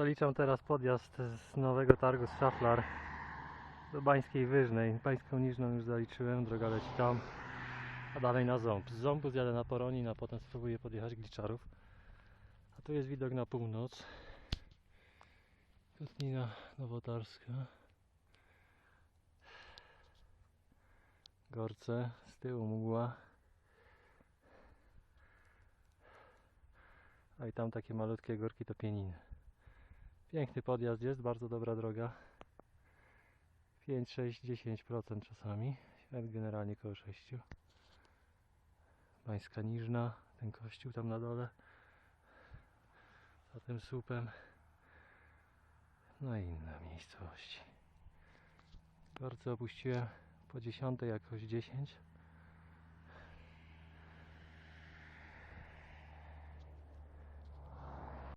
Zaliczam teraz podjazd z nowego targu z Szaflar do Bańskiej Wyżnej. Bańską Niżną już zaliczyłem, droga leci tam, a dalej na Ząb. Z Ząbu zjadę na Poronin, a potem spróbuję podjechać Gliczarów. A tu jest widok na północ. Kotlina Nowotarska. Gorce, z tyłu mgła. A i tam takie malutkie górki to pieniny. Piękny podjazd jest, bardzo dobra droga. 5, 6, 10% czasami. Świat generalnie koło 6. Bańska Niżna, ten kościół tam na dole. Za tym słupem. No i inne miejscowości. Gorce opuściłem po 10 jakoś 10.